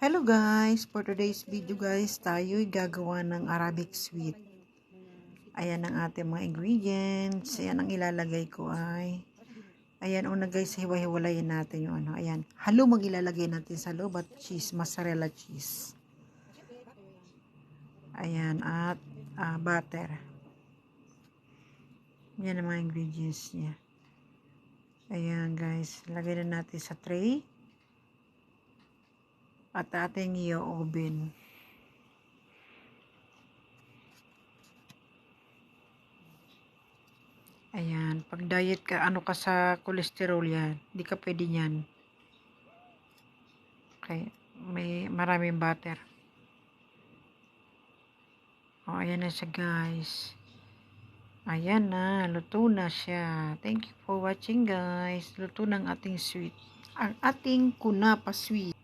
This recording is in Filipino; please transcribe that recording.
Hello guys! For today's video guys, tayo'y gagawa ng Arabic sweet. Ayan ang ating mga ingredients. Ayan ang ilalagay ko ay Ayan, una guys, hiwa-hiwalayin natin yung ano. Ayan, halo mag ilalagay natin sa loob at cheese, mozzarella cheese. Ayan, at ah, butter. Yan ang mga ingredients niya. Ayan guys, lagay na natin sa tray. At ating i-oven. Ayan, pag diet ka, ano ka sa cholesterol yan, hindi ka pwede yan. Okay, may maraming butter. O, ayan na siya guys. Ayan na, luto na siya. Thank you for watching guys. Luto ng ating sweet. Ang ating kunapa sweet.